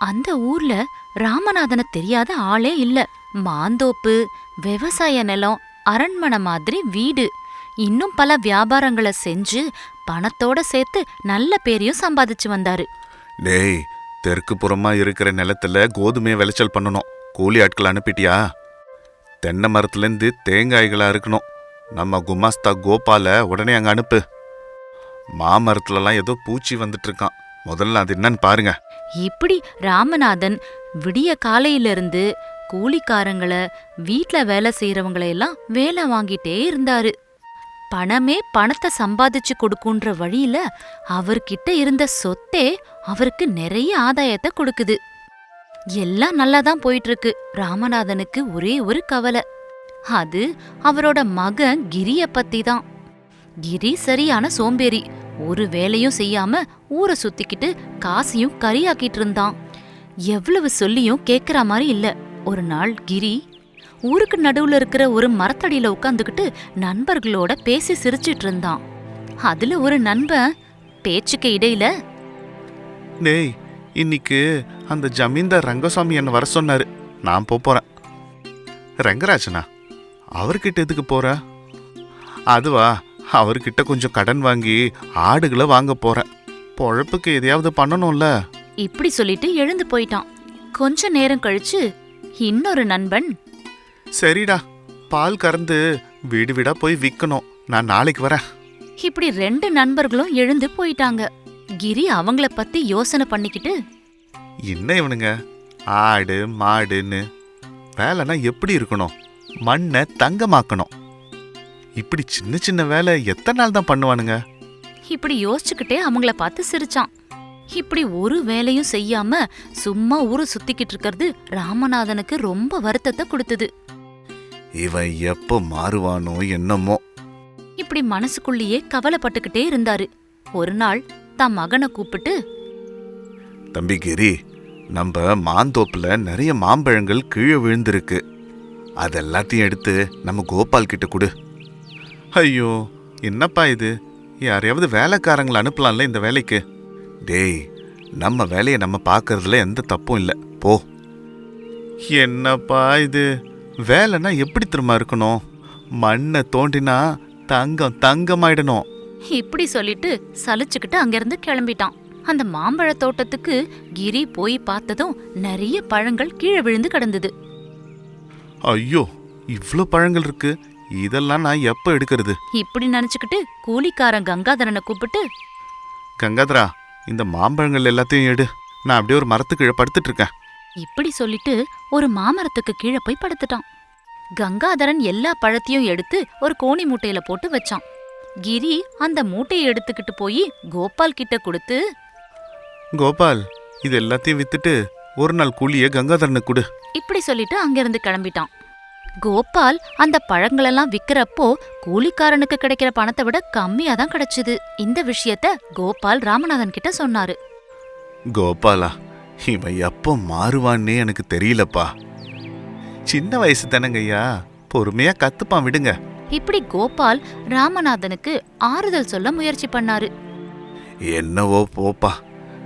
அந்த ஊர்ல ராமநாதனை தெரியாத ஆளே இல்ல. மாந்தோப்பு விவசாய நிலம் அரண்மனை மாதிரி வீடு. இன்னும் பல வியாபாரங்களை செஞ்சு பணத்தோட சேர்த்து நல்ல பேரையும் சம்பாதிச்சு வந்தாரு. டேய் தெற்கு புறமா இருக்கிற நிலத்துல கோதுமையை விளைச்சல் பண்ணணும். கூலி ஆட்கள் அனுப்பிட்டியா? தென்னை மரத்துலேருந்து தேங்காய்களா இருக்கணும். நம்ம குமாஸ்தா கோபால உடனே அங்க அனுப்பு. மாமரத்துலலாம் ஏதோ பூச்சி வந்துட்டு இருக்கான். முதல்ல அது என்னன்னு பாருங்க. இப்படி ராமநாதன் விடிய காலையிலிருந்து கூலிக்காரங்களை வீட்ல வேலை செய்யறவங்களையெல்லாம் வேலை வாங்கிட்டே இருந்தாரு. பணமே பணத்தை சம்பாதிச்சு கொடுக்குன்ற வழியில அவர்கிட்ட இருந்த சொத்தே அவருக்கு நிறைய ஆதாயத்தை கொடுக்குது. எல்லாம் நல்லா தான் போயிட்டு இருக்கு ராமநாதனுக்கு ஒரே ஒரு கவலை. அது அவரோட மகன் கிரிய பத்தி தான் கிரி சரியான சோம்பேறி. ஒரு வேலையும் செய்யாம ஊரை சுத்திக்கிட்டு காசையும் கரியாக்கிட்டு இருந்தான். எவ்வளவு சொல்லியும் கேக்குற மாதிரி இல்ல. ஒரு நாள் கிரி ஊருக்கு நடுவுல இருக்கிற ஒரு மரத்தடியில உட்காந்துக்கிட்டு நண்பர்களோட பேசி சிரிச்சிட்டு இருந்தான். அதுல ஒரு நண்பன் பேச்சுக்கு இடையில டேய் இன்னைக்கு அந்த ஜமீன்தார் ரங்கசாமி என்ன வர சொன்னாரு. நான் போறேன். ரங்கராஜனா அவர்கிட்ட எதுக்கு போற? அதுவா அவர்கிட்ட கொஞ்சம் கடன் வாங்கி ஆடுகளை வாங்க போறேன் பொழப்புக்கு எதையாவது பண்ணணும்ல. இப்படி சொல்லிட்டு எழுந்து போயிட்டான். கொஞ்ச நேரம் கழிச்சு இன்னொரு நண்பன். சரிடா பால் கறந்து வீடு வீடா போய் விற்கணும் நான் நாளைக்கு வரேன். இப்படி ரெண்டு நண்பர்களும் எழுந்து போயிட்டாங்க. கிரி அவங்கள பத்தி யோசனை பண்ணிக்கிட்டு என்ன இவனுங்க? ஆடு மாடுன்னு. வேலைனா எப்படி இருக்கணும்? மண்ணை தங்கமாக்கணும். இப்படி சின்ன சின்ன வேலை எத்தனை நாள் தான் பண்ணுவானுங்க? இப்படி யோசிச்சுக்கிட்டே அவங்கள பார்த்து சிரிச்சான். இப்படி ஒரு வேலையும் செய்யாம சும்மா ஊரு சுத்திக்கிட்டு இருக்கிறது ராமநாதனுக்கு ரொம்ப வருத்தத்தை கொடுத்தது. இவன் எப்போ மாறுவானோ என்னமோ. இப்படி மனசுக்குள்ளேயே கவலைப்பட்டுக்கிட்டே இருந்தாரு. ஒரு நாள் தன் மகனை கூப்பிட்டு தம்பி கிரி நம்ம மாந்தோப்புல நிறைய மாம்பழங்கள் கீழே விழுந்திருக்கு. அதெல்லாத்தையும் எடுத்து நம்ம கோபால் கிட்ட கொடு. ஐயோ என்னப்பா இது? யாரையாவது வேலைக்காரங்களை அனுப்பலாம்ல இந்த வேலைக்கு? டேய் நம்ம வேலையை நம்ம பார்க்கறதுல எந்த தப்பும் இல்லை. போ. என்னப்பா இது? வேலைன்னா எப்படி திரும்ப இருக்கணும்? மண்ணை தோண்டினா தங்கம் தங்கமாயிடணும். இப்படி சொல்லிட்டு சலிச்சுக்கிட்டு அங்கிருந்து கிளம்பிட்டான். அந்த மாம்பழ தோட்டத்துக்கு கிரி போய் பார்த்ததும் நிறைய பழங்கள் கீழே விழுந்து கிடந்தது. ஐயோ இவ்ளோ பழங்கள் இருக்கு. இதெல்லாம் நான் எப்போ எடுக்கிறது? இப்படி நினைச்சுக்கிட்டு கூலிக்காரன் கங்காதரனை கூப்பிட்டு கங்காதரா இந்த மாம்பழங்கள் எல்லாத்தையும் எடு. நான் அப்படியே ஒரு மரத்துக்கு கீழே படுத்துட்டு இருக்கேன் இப்படி சொல்லிட்டு ஒரு மாமரத்துக்கு கீழே போய் படுத்துட்டான். கங்காதரன் எல்லா பழத்தையும் எடுத்து ஒரு கோணி மூட்டையில போட்டு வச்சான். கிரி அந்த மூட்டையை எடுத்துக்கிட்டு போய் கோபால் கிட்ட கொடுத்து கோபால் இது எல்லாத்தையும் வித்துட்டு ஒரு நாள் கூலியை கங்காதரனுக்கு கொடு. இப்படி சொல்லிட்டு அங்கிருந்து கிளம்பிட்டான். கோபால் அந்த பழங்களெல்லாம் விக்கிறப்போ கூலிக்காரனுக்கு கிடைக்கிற பணத்தை விட கம்மியா தான் கிடைச்சது. இந்த விஷயத்த கோபால் ராமநாதன் கிட்ட சொன்னாரு. கோபாலா இவன் எப்போ மாறுவான்னே எனக்கு தெரியலப்பா. சின்ன வயசு தானங்கய்யா பொறுமையா கத்துப்பான் விடுங்க. இப்படி கோபால் ராமநாதனுக்கு ஆறுதல் சொல்ல முயற்சி பண்ணாரு. என்னவோ போப்பா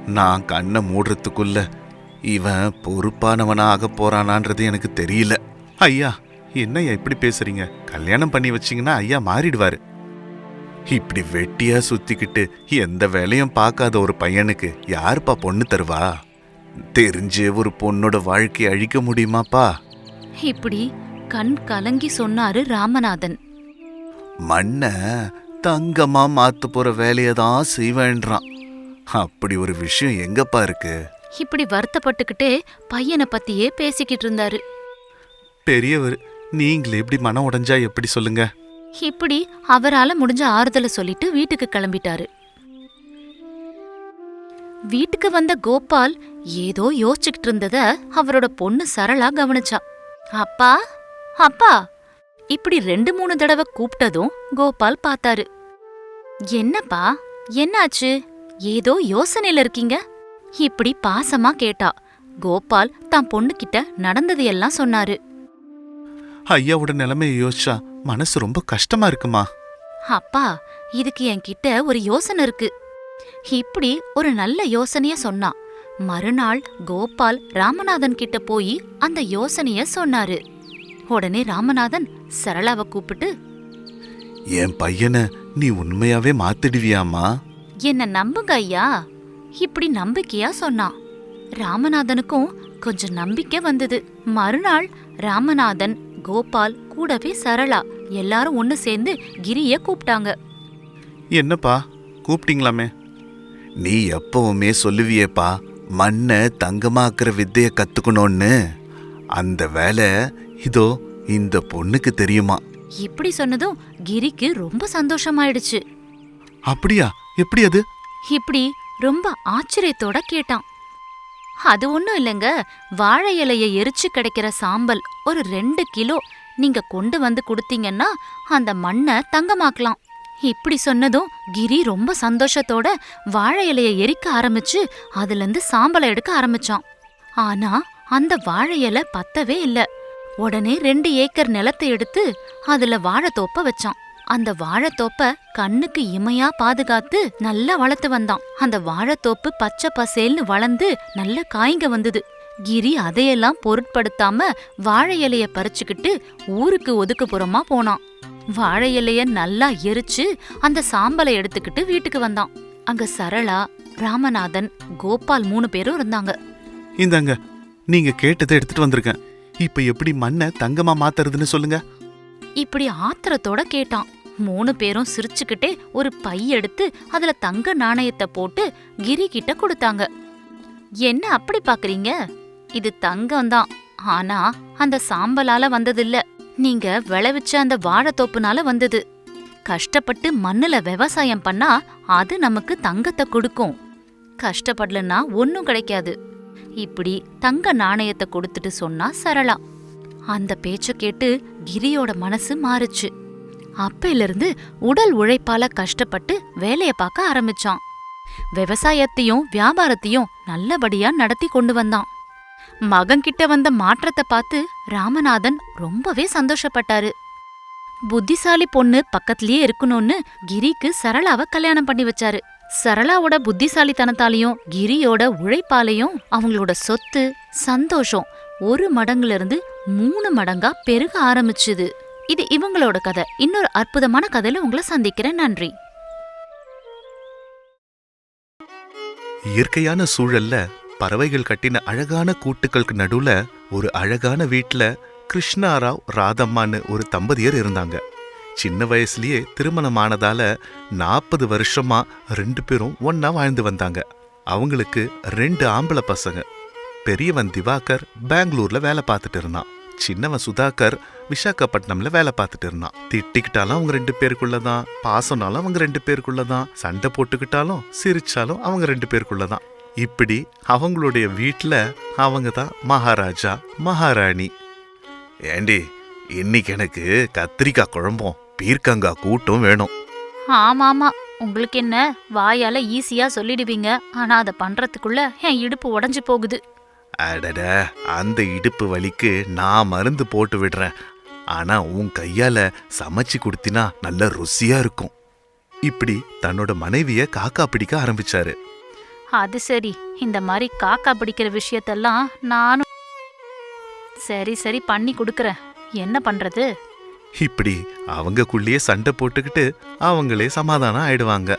நான் கண்ணை மூடுறதுக்குள்ள இவன் பொறுப்பானவனா ஆக போறானான்றது எனக்கு தெரியல. ஐயா என்னய்யா இப்படி பேசுறீங்க? கல்யாணம் பண்ணி வச்சீங்கன்னா ஐயா மாறிடுவாரு. இப்படி வெட்டியா சுத்திக்கிட்டு எந்த வேலையும் பார்க்காத ஒரு பையனுக்கு யாருப்பா பொண்ணு தருவா? தெரிஞ்சே ஒரு பொண்ணோட வாழ்க்கையை அழிக்க முடியுமாப்பா? இப்படி கண் கலங்கி சொன்னாரு ராமநாதன். மண்ணை தங்கமா மாத்த போற வேலையை தான் செய்வேன்றான். அப்படி ஒரு விஷயம் எங்கப்பா இருக்கு? இப்படி வருத்தப்பட்டுக்கிட்டே பையனை பத்தியே பேசிக்கிட்டு இருந்தாரு. பெரியவர் நீங்களே இப்படி மனம் உடைஞ்சா எப்படி சொல்லுங்க? இப்படி அவரால முடிஞ்ச ஆறுதலை சொல்லிட்டு வீட்டுக்கு கிளம்பிட்டாரு. வீட்டுக்கு வந்த கோபால் ஏதோ யோசிச்சுக்கிட்டு இருந்தத அவரோட பொண்ணு சரளா கவனிச்சா. அப்பா அப்பா இப்படி ரெண்டு மூணு தடவை கூப்பிட்டதும் கோபால் பார்த்தாரு. என்னப்பா என்னாச்சு? ஏதோ யோசனையில இருக்கீங்க? இப்படி பாசமா கேட்டா. கோபால் தான் பொண்ணுகிட்ட நடந்தது எல்லாம் சொன்னாரு. ஐயாவோட நிலைமையை யோசிச்சா மனசு ரொம்ப கஷ்டமா இருக்குமா? அப்பா இதுக்கு என்கிட்ட ஒரு யோசனை இருக்கு. இப்படி ஒரு நல்ல யோசனைய சொன்னா மறுநாள் கோபால் ராமநாதன் கிட்ட போய் அந்த யோசனைய சொன்னாரு. உடனே ராமநாதன் சரளாவை கூப்பிட்டு என் பையனை நீ உண்மையாவே மாத்திடுவியாமா என்ன நம்புங்க ஐயா இப்படி நம்பிக்கையா சொன்னான் ராமநாதனுக்கும் கொஞ்சம் நம்பிக்கை வந்தது. மறுநாள் ராமநாதன் கோபால் கூடவே சரளா எல்லாரும் ஒன்னு சேர்ந்து கிரிய கூப்பிட்டாங்க. என்னப்பா? கூப்பிட்டீங்களாமே? நீ எப்பவுமே சொல்லுவியேப்பா மண்ணை தங்கமாக்குற வித்தைய கத்துக்கணும்னு. அந்த வேலை இதோ இந்த பொண்ணுக்கு தெரியுமா? இப்படி சொன்னதும் கிரிக்கு ரொம்ப சந்தோஷமாயிடுச்சு. அப்படியா? எப்படி அது? இப்படி ரொம்ப ஆச்சரியத்தோட கேட்டான். அது ஒன்றும் இல்லைங்க. வாழை இலைய எரிச்சு கிடைக்கிற சாம்பல் ஒரு ரெண்டு கிலோ நீங்க கொண்டு வந்து கொடுத்தீங்கன்னா அந்த மண்ணை தங்கமாக்கலாம். இப்படி சொன்னதும் கிரி ரொம்ப சந்தோஷத்தோட வாழை இலைய எரிக்க ஆரம்பிச்சு அதுல இருந்து சாம்பலை எடுக்க ஆரம்பிச்சான். ஆனா அந்த வாழை இலை பத்தவே இல்ல. உடனே ரெண்டு ஏக்கர் நிலத்தை எடுத்து அதுல வாழைத்தோப்ப வச்சான். அந்த வாழைத்தோப்ப கண்ணுக்கு இமையா பாதுகாத்து நல்லா வளர்த்து வந்தான். அந்த வாழைத்தோப்பு பச்சை பசேல்னு வளர்ந்து நல்ல காய்ங்க வந்தது. கிரி அதையெல்லாம் பொருட்படுத்தாம வாழை இலைய பறிச்சுக்கிட்டு ஊருக்கு ஒதுக்குப்புறமா போனான். வாழை இலைய நல்லா எரிச்சு அந்த சாம்பலை எடுத்துக்கிட்டு வீட்டுக்கு வந்தான். அங்க சரளா ராமநாதன் கோபால் மூணு பேரும் இருந்தாங்க. இந்தாங்க நீங்க கேட்டதை எடுத்துட்டு வந்திருக்கேன். இப்ப எப்படி மண்ணை தங்கமா மாத்துறதுன்னு சொல்லுங்க. இப்படி ஆத்திரத்தோட கேட்டான். மூணு பேரும் சிரிச்சுக்கிட்டே ஒரு பை எடுத்து அதுல தங்க நாணயத்தை போட்டு கிரி கிட்ட கொடுத்தாங்க. என்ன அப்படி பாக்குறீங்க? இது தங்கம் தான் ஆனா அந்த சாம்பலால வந்ததில்ல. நீங்க விளைவிச்ச அந்த வாழைத்தோப்புனால வந்தது. கஷ்டப்பட்டு மண்ணுல விவசாயம் பண்ணா அது நமக்கு தங்கத்தை கொடுக்கும். கஷ்டப்படலன்னா ஒன்னும் கிடைக்காது. இப்படி தங்க நாணயத்தை கொடுத்துட்டு சொன்னா சரளா. அந்த பேச்ச கேட்டு கிரியோட மனசு மாறுச்சு. அப்பையிலிருந்து உடல் உழைப்பால கஷ்டப்பட்டு வேலையை பார்க்க ஆரம்பிச்சான். விவசாயத்தையும் வியாபாரத்தையும் நல்லபடியா நடத்தி கொண்டு வந்தான். மகன்கிட்ட வந்த மாற்றத்தை பார்த்து ராமநாதன் ரொம்பவே சந்தோஷப்பட்டாரு. புத்திசாலி பொண்ணு பக்கத்திலேயே இருக்கணும்னு கிரிக்கு சரளாவை கல்யாணம் பண்ணி வச்சாரு. சரளாவோட புத்திசாலித்தனத்தாலையும் கிரியோட உழைப்பாலையும் அவங்களோட சொத்து சந்தோஷம் ஒரு மடங்குல இருந்து மூணு மடங்கா பெருக ஆரம்பிச்சுது. இது இவங்களோட கதை. இன்னொரு அற்புதமான கதையில உங்களை சந்திக்கிறேன். நன்றி. இயற்கையான சூழல்ல பறவைகள் கட்டின அழகான கூட்டுக்களுக்கு நடுவுல ஒரு அழகான வீட்டுல கிருஷ்ணாராவ் ராதம்மான்னு ஒரு தம்பதியர் இருந்தாங்க. சின்ன வயசுலயே திருமணமானதால நாற்பது வருஷமா ரெண்டு பேரும் ஒன்னா வாழ்ந்து வந்தாங்க. அவங்களுக்கு ரெண்டு ஆம்பளை பசங்க. பெரியவன் திவாகர் பெங்களூர்ல வேலை பார்த்துட்டு இருந்தான். சின்னவன் சுதாகர் விசாகப்பட்டினம்ல வேலை பார்த்துட்டு இருந்தான். திட்டிக்கிட்டாலும் அவங்க ரெண்டு பேருக்குள்ளதான் பாசம்னாலும் அவங்க ரெண்டு பேருக்குள்ளதான் சண்டை போட்டுக்கிட்டாலும் சிரிச்சாலும் அவங்க ரெண்டு பேருக்குள்ளதான். இப்படி அவங்களுடைய வீட்டில் அவங்க தான் மகாராஜா மகாராணி. ஏண்டி இன்னைக்கு எனக்கு கத்திரிக்காய் குழம்பும் பீர்க்கங்காய் கூட்டும் வேணும். ஆமாமா உங்களுக்கு என்ன வாயால ஈஸியா சொல்லிடுவீங்க. ஆனா அதை பண்றதுக்குள்ள என் இடுப்பு உடஞ்சு போகுது. அடட அந்த இடுப்பு வலிக்கு நான் மருந்து போட்டு விடுறேன். ஆனா உன் கையால சமைச்சு கொடுத்தினா நல்ல ருசியா இருக்கும். இப்படி தன்னோட மனைவிய காக்கா பிடிக்க ஆரம்பிச்சாரு. அது சரி. இந்த மாதிரி காக்கா பிடிக்கிற விஷயத்தெல்லாம் நானும் சரி சரி பண்ணி கொடுக்கறேன். என்ன பண்றது? இப்படி அவங்கக்குள்ளேயே சண்டை போட்டுக்கிட்டு அவங்களே சமாதானம் ஆயிடுவாங்க.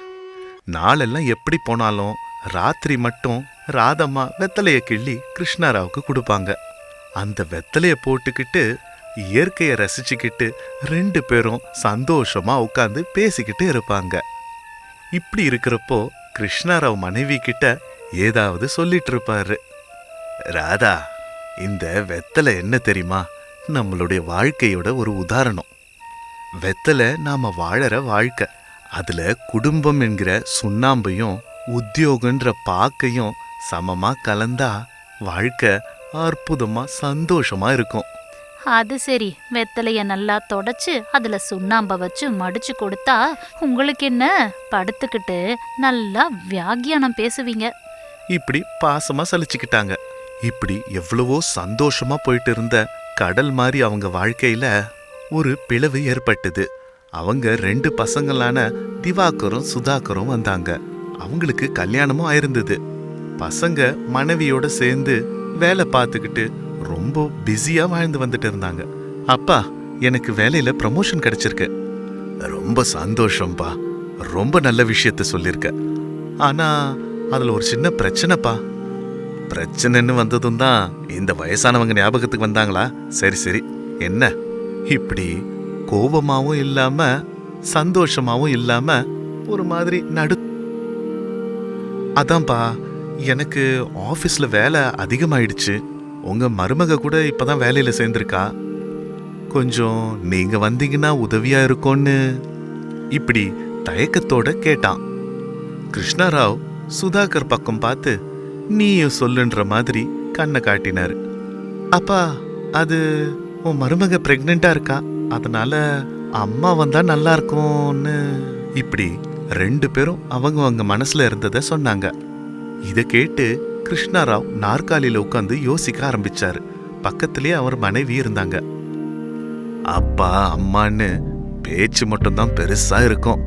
நாளெல்லாம் எப்படி போனாலும் ராத்திரி மட்டும் ராதம்மா வெத்தலையை கிள்ளி கிருஷ்ணாராவுக்கு கொடுப்பாங்க. அந்த வெத்தலையை போட்டுக்கிட்டு இயற்கையை ரசிச்சுக்கிட்டு ரெண்டு பேரும் சந்தோஷமா உட்காந்து பேசிக்கிட்டு இருப்பாங்க. இப்படி இருக்கிறப்போ கிருஷ்ணாராவ் மனைவி கிட்ட ஏதாவது சொல்லிட்டு இருப்பாரு. ராதா இந்த வெத்தலை என்ன தெரியுமா? நம்மளுடைய வாழ்க்கையோட ஒரு உதாரணம். வெத்தலை நாம வாழற வாழ்க்கை. அதுல குடும்பம் என்கிற சுண்ணாம்பையும் உத்தியோகன்ற பாக்கையும் சமமா கலந்தா வாழ்க்கை அற்புதமா சந்தோஷமா இருக்கும். அது சரி. வெத்தலைய நல்லா தொடச்சு அதுல சுண்ணாம்ப வச்சு மடிச்சு கொடுத்தா உங்களுக்கு என்ன? படுத்துக்கிட்டு நல்லா வியாக்கியானம் பேசுவீங்க. இப்படி பாசமா சலிச்சுக்கிட்டாங்க. இப்படி எவ்வளவோ சந்தோஷமா போயிட்டு இருந்த கடல் மாதிரி அவங்க வாழ்க்கையில ஒரு பிளவு ஏற்பட்டது. அவங்க ரெண்டு பசங்களான திவாகரும் சுதாகரும் வந்தாங்க. அவங்களுக்கு கல்யாணமும் ஆயிருந்தது. பசங்க மனைவியோட சேர்ந்து வேலை பார்த்துக்கிட்டு ரொம்ப பிஸியாக வாழ்ந்து வந்துட்டு இருந்தாங்க. அப்பா எனக்கு வேலையில் ப்ரமோஷன் கிடைச்சிருக்கு. ரொம்ப சந்தோஷம்ப்பா ரொம்ப நல்ல விஷயத்த சொல்லியிருக்க ஆனால் அதில் ஒரு சின்ன பிரச்சனைப்பா. பிரச்சனைன்னு வந்ததும் தான் இந்த வயசானவங்க ஞாபகத்துக்கு வந்தாங்களா? சரி சரி. என்ன? இப்படி கோபமாகவும் இல்லாமல் சந்தோஷமாகவும் இல்லாமல் ஒரு மாதிரி நடு அதான்ப்பா எனக்கு ஆஃபீஸில் வேலை அதிகமாயிடுச்சு. உங்கள் மருமக கூட இப்போ தான் வேலையில் சேர்ந்துருக்கா. கொஞ்சம் நீங்கள் வந்தீங்கன்னா உதவியாக இருக்கும்னு இப்படி தயக்கத்தோட கேட்டான். கிருஷ்ணராவ் சுதாகர் பக்கம் பார்த்து நீயும் சொல்லுன்ற மாதிரி கண்ணை காட்டினார். அப்பா அது உன் மருமக ப்ரெக்னெண்ட்டாக இருக்கா? அதனால அம்மா வந்தால் நல்லா இருக்கும்னு இப்படி ரெண்டு பேரும் அவங்க அவங்க மனசில் இருந்ததை சொன்னாங்க. இதை கேட்டு கிருஷ்ணாராவ் நாற்காலியில் உட்காந்து யோசிக்க ஆரம்பிச்சாரு. பக்கத்திலேயே அவர் மனைவி இருந்தாங்க. அப்பா அம்மான்னு பேச்சு மட்டும்தான் பெருசா இருக்கும்.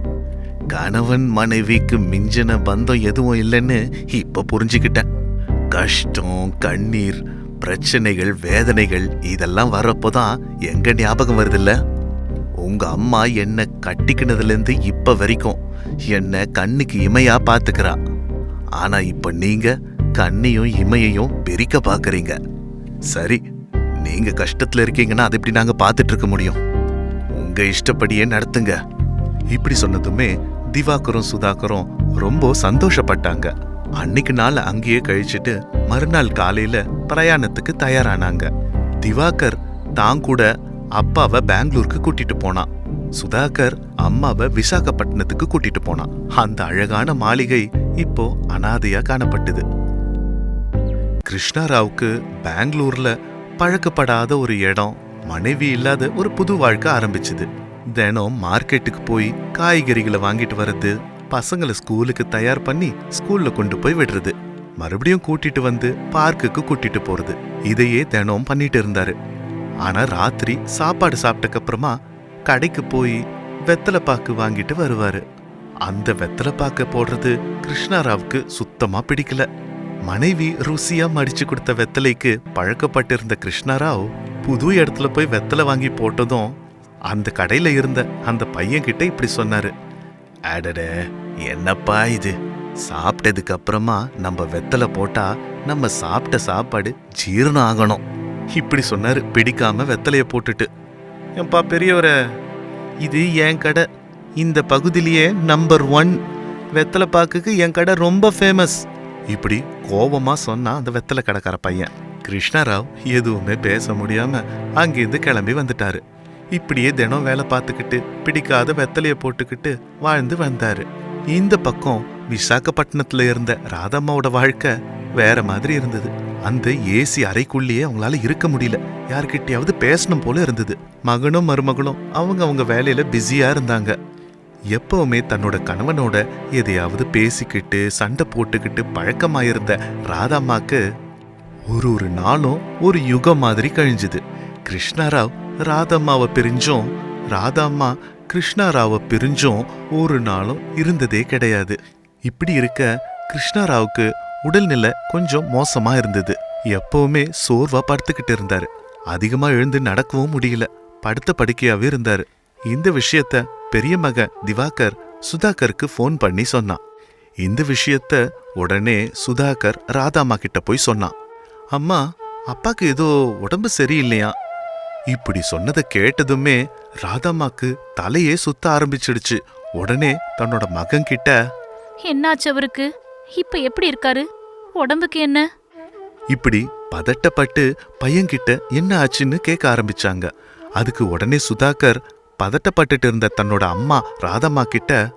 கணவன் மனைவிக்கு மிஞ்சின பந்தம் எதுவும் இல்லைன்னு இப்ப புரிஞ்சுக்கிட்டேன். கஷ்டம் கண்ணீர் பிரச்சனைகள் வேதனைகள் இதெல்லாம் வர்றப்போதான் எங்க ஞாபகம் வருதில்ல? உங்க அம்மா என்னை கட்டிக்கினதுலேருந்து இப்ப வரைக்கும் என்னை கண்ணுக்கு இமையா பாத்துக்கிறா. ஆனா இப்ப நீங்க கண்ணையும் இமையையும் பிரிக்க பாக்குறீங்க. சரி நீங்க கஷ்டத்துல இருக்கீங்கன்னா அதை எப்படி நாங்க பார்த்துட்டு இருக்க முடியும்? உங்க இஷ்டப்படியே நடத்துங்க. இப்படி சொன்னதுமே திவாகரும் சுதாகரும் ரொம்ப சந்தோஷப்பட்டாங்க. அன்னைக்கு நாள் அங்கேயே கழிச்சிட்டு மறுநாள் காலையில பிரயாணத்துக்கு தயாரானாங்க. திவாகர் தான் கூட அப்பாவை பெங்களூருக்கு கூட்டிட்டு போனான். சுதாகர் அம்மாவை விசாகப்பட்டினத்துக்கு கூட்டிட்டு போனான். அந்த அழகான மாளிகை இப்போ அனாதையா காணப்பட்டது. கிருஷ்ணாராவுக்கு பெங்களூர்ல பழக்கப்படாத ஒரு இடம் மனைவி இல்லாத ஒரு புது வாழ்க்கை ஆரம்பிச்சுது. தினம் மார்க்கெட்டுக்கு போய் காய்கறிகளை வாங்கிட்டு வர்றது பசங்களை ஸ்கூலுக்கு தயார் பண்ணி ஸ்கூல்ல கொண்டு போய் விடுறது மறுபடியும் கூட்டிட்டு வந்து பார்க்குக்கு கூட்டிட்டு போறது. இதையே தினம் பண்ணிட்டு இருந்தாரு. ஆனா ராத்திரி சாப்பாடு சாப்பிட்டக்கு அப்புறமா கடைக்கு போய் வெத்தலை பாக்கு வாங்கிட்டு வருவாரு. அந்த வெத்தலை பாக்க போடுறது கிருஷ்ணாராவுக்கு சுத்தமா பிடிக்கல. மனைவி ருசியா மடிச்சு கொடுத்த வெத்தலைக்கு பழக்கப்பட்டிருந்த கிருஷ்ணாராவ் புது இடத்துல போய் வெத்தலை வாங்கி போட்டதும் அந்த கடையில இருந்த அந்த பையன் கிட்ட இப்படி சொன்னாரு. அடட என்னப்பா இது? சாப்பிட்டதுக்கு அப்புறமா நம்ம வெத்தலை போட்டா நம்ம சாப்பிட்ட சாப்பாடு ஜீரணம் ஆகணும். இப்படி சொன்னாரு. பிடிக்காம வெத்தலைய போட்டுட்டு. ஏன்பா பெரியவரை? இது என் கடை. இந்த பகுதியிலேயே நம்பர் ஒன் வெத்தலை பாக்குக்கு என் கடை ரொம்ப ஃபேமஸ் இப்படி கோபமாக சொன்னான் அந்த வெத்தலை கடைக்கார பையன். கிருஷ்ணராவ் எதுவுமே பேச முடியாம அங்கேருந்து கிளம்பி வந்துட்டாரு. இப்படியே தினம் வேலை பார்த்துக்கிட்டு பிடிக்காத வெத்தலையை போட்டுக்கிட்டு வாழ்ந்து வந்தார். இந்த பக்கம் விசாகப்பட்டினத்தில் இருந்த ராதம்மாவோட வாழ்க்கை வேற மாதிரி இருந்தது. அந்த ஏசி அறைக்குள்ளேயே அவங்களால இருக்க முடியல. யார்கிட்டயாவது பேசணும் போல இருந்தது. மகனும் மருமகளும் அவங்க அவங்க வேலையில பிஸியா இருந்தாங்க. எப்பவுமே தன்னோட கணவனோட எதையாவது பேசிக்கிட்டு சண்டை போட்டுக்கிட்டு பழக்கமாயிருந்த ராதாம்மாக்கு ஒரு ஒரு நாளும் ஒரு யுகம் மாதிரி கழிஞ்சுது. கிருஷ்ணாராவ் ராதம்மாவை பிரிஞ்சும் ராதாம்மா கிருஷ்ணாராவை பிரிஞ்சும் ஒரு நாளும் இருந்ததே கிடையாது. இப்படி இருக்க கிருஷ்ணாராவுக்கு உடல்நிலை கொஞ்சம் மோசமா இருந்தது. எப்பவுமே சோர்வா படுத்துக்கிட்டு இருந்தாரு. அதிகமா எழுந்து நடக்கவும் முடியல. படுத்த படுக்கையாவே இருந்தாரு. இந்த விஷயத்த பெரிய மக திவாகர் சுதாகருக்கு ஃபோன் பண்ணி சொன்னான். இந்த விஷயத்த உடனே சுதாகர் ராதாமா கிட்ட போய் சொன்னான். அம்மா அப்பாக்கு ஏதோ உடம்பு சரியில்லையா? இப்படி சொன்னதை கேட்டதுமே ராதாமாக்கு தலையே சுத்த ஆரம்பிச்சிடுச்சு. உடனே தன்னோட மகன் கிட்ட என்னாச்சு அவருக்கு? இப்ப எப்படி இருக்காரு? உடம்புக்கு என்ன? இப்படி பதட்டப்பட்டு பையன்கிட்ட என்ன ஆச்சுன்னு கேட்க ஆரம்பிச்சாங்க. அதுக்கு உடனே சுதாகர் பதட்டப்பட்டுட்டு இருந்த தன்னோட அம்மா ராதம்மா கிட்ட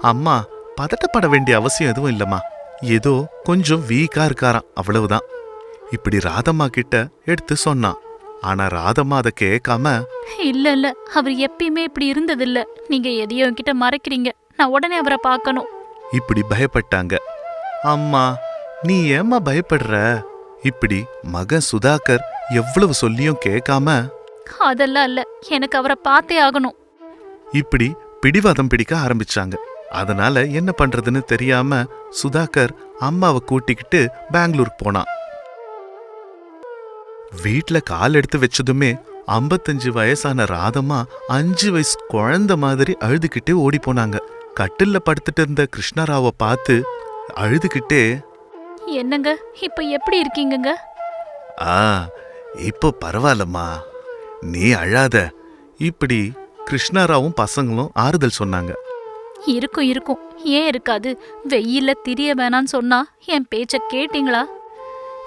அம்மா பதட்டப்பட வேண்டிய அவசியம் எதுவும் இல்லம்மா. ஏதோ கொஞ்சம் வீக்கா இருக்காராம் அவ்வளவுதான். இப்படி ராதம்மா கிட்ட எடுத்து சொன்னான். ஆனா ராதம்மா அதை கேட்காம இல்ல இல்ல அவர் எப்பயுமே இப்படி இருந்ததில்ல. நீங்க எதையோ என்கிட்ட மறைக்கிறீங்க. நான் உடனே அவரை பார்க்கணும். இப்படி பயப்பட்டாங்க. அம்மா நீ ஏம்மா பயப்படுற? இப்படி மகன் சுதாகர் எவ்வளவு சொல்லியும் கேட்காம அதெல்லாம் இல்ல. எனக்கு அவரை பார்த்தே ஆகணும். இப்படி பிடிவாதம் பிடிக்க ஆரம்பிச்சாங்க. அதனால என்ன பண்றதுன்னு தெரியாம சுதாகர் அம்மாவை கூட்டிக்கிட்டு பெங்களூர் போனான். வீட்ல கால் எடுத்து வச்சதுமே ஐம்பத்தஞ்சு வயசான ராதம்மா அஞ்சு வயசு குழந்தை மாதிரி அழுதுகிட்டே ஓடி போனாங்க. கட்டில்ல படுத்துட்டு இருந்த கிருஷ்ணராவை பார்த்து அழுதுகிட்டே என்னங்க? இப்ப எப்படி இருக்கீங்கங்க? ஆ இப்போ பரவாயில்லம்மா. நீ அழாத. இப்படி கிருஷ்ணாராவும் பசங்களும் ஆறுதல் சொன்னாங்க. இருக்கும் இருக்கும். ஏன் இருக்காது? வெயில்ல திரிய வேணான்னு சொன்னா என் பேச்ச கேட்டீங்களா?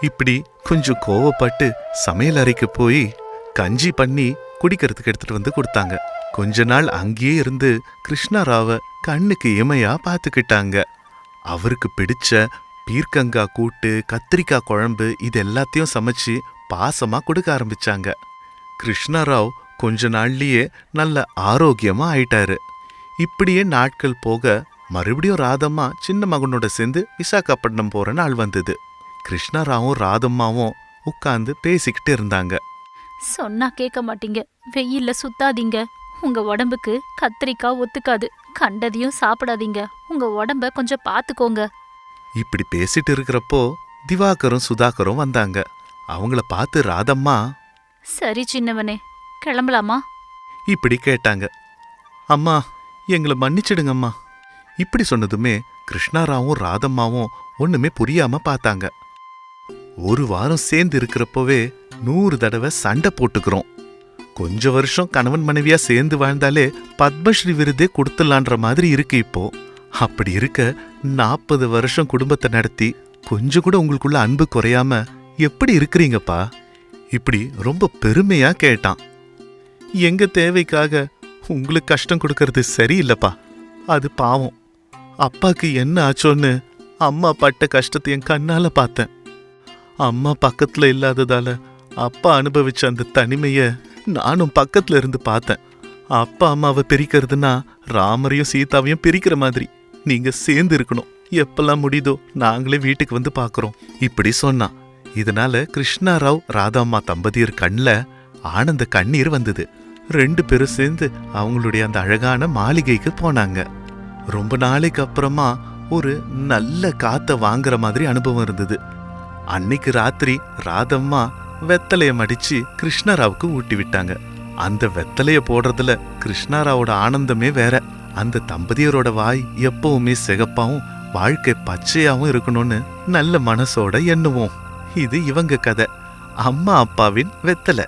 இப்படி கொஞ்சம் கோவப்பட்டு சமையல் அறைக்கு போய் கஞ்சி பண்ணி குடிக்கிறதுக்கு எடுத்துட்டு வந்து கொடுத்தாங்க. கொஞ்ச நாள் அங்கேயே இருந்து கிருஷ்ணாராவை கண்ணுக்கு இமையா பார்த்துக்கிட்டாங்க. அவருக்கு பிடிச்ச பீர்க்கங்காய் கூட்டு கத்திரிக்காய் குழம்பு இது எல்லாத்தையும் சமைச்சு பாசமா கொடுக்க ஆரம்பிச்சாங்க. கிருஷ்ணராவ் கொஞ்ச நாள்லயே நல்ல ஆரோக்கியமா ஆயிட்டாரு. இப்படியே நாட்கள் போக மறுபடியும் ராதம்மா சின்ன மகனோட சேர்ந்து விசாகப்பட்டினம் போற நாள் வந்தது. கிருஷ்ணராவும் ராதம்மாவும் உட்கார்ந்து பேசிக்கிட்டு இருந்தாங்க. சொன்னா கேட்க மாட்டீங்க. வெயில்ல சுத்தாதீங்க. உங்க உடம்புக்கு கத்திரிக்காய் ஒத்துக்காது. கண்டதையும் சாப்பிடாதீங்க. உங்க உடம்ப கொஞ்சம் பாத்துக்கோங்க. இப்படி பேசிட்டு இருக்கிறப்போ திவாகரும் சுதாகரும் வந்தாங்க. அவங்கள பார்த்து ராதம்மா சரி சின்னவனே கிளம்பலாமா? இப்படி கேட்டாங்க. அம்மா எங்களை மன்னிச்சிடுங்கம்மா. இப்படி சொன்னதுமே கிருஷ்ணாராவும் ராதம்மாவும் ஒண்ணுமே புரியாம பார்த்தாங்க. ஒரு வாரம் சேர்ந்து இருக்கிறப்பவே நூறு தடவை சண்டை போட்டுக்கிறோம். கொஞ்ச வருஷம் கணவன் மனைவியா சேர்ந்து வாழ்ந்தாலே பத்மஸ்ரீ விருதே கொடுத்துடலான்ற மாதிரி இருக்கு இப்போ. அப்படி இருக்க நாற்பது வருஷம் குடும்பத்தை நடத்தி கொஞ்சம் கூட உங்களுக்குள்ள அன்பு குறையாம எப்படி இருக்கிறீங்கப்பா? இப்படி ரொம்ப பெருமையா கேட்டான். எங்க தேவைக்காக உங்களுக்கு கஷ்டம் கொடுக்கறது சரியில்லைப்பா. அது பாவம். அப்பாக்கு என்ன ஆச்சோன்னு அம்மா பட்ட கஷ்டத்தை என் கண்ணால பார்த்தேன். அம்மா பக்கத்துல இல்லாததால அப்பா அனுபவிச்ச அந்த தனிமைய நானும் பக்கத்துல இருந்து பார்த்தேன். அப்பா அம்மாவை பிரிக்கிறதுனா ராமரையும் சீதாவையும் பிரிக்கிற மாதிரி. நீங்க சேர்ந்து இருக்கணும். எப்பெல்லாம் முடியுதோ நாங்களே வீட்டுக்கு வந்து பாக்குறோம் இப்படி சொன்னான் இதனால கிருஷ்ணாராவ் ராதாம்மா தம்பதியர் கண்ல ஆனந்த கண்ணீர் வந்தது. ரெண்டு பேரும் சேர்ந்து அவங்களுடைய அந்த அழகான மாளிகைக்கு போனாங்க. ரொம்ப நாளைக்கு அப்புறமா ஒரு நல்ல காத்த வாங்குற மாதிரி அனுபவம் இருந்தது. அன்னைக்கு ராத்திரி ராதம்மா வெத்தலையை மடிச்சு கிருஷ்ணராவுக்கு ஊட்டி விட்டாங்க அந்த வெத்தலைய போடுறதுல கிருஷ்ணாராவோட ஆனந்தமே வேற. அந்த தம்பதியரோட வாய் எப்பவுமே சிகப்பாவும் வாழ்க்கை பச்சையாவும் இருக்கணும்னு நல்ல மனசோட எண்ணுவோம். இது இவங்க கதை. அம்மா அப்பாவின் வெத்தலை.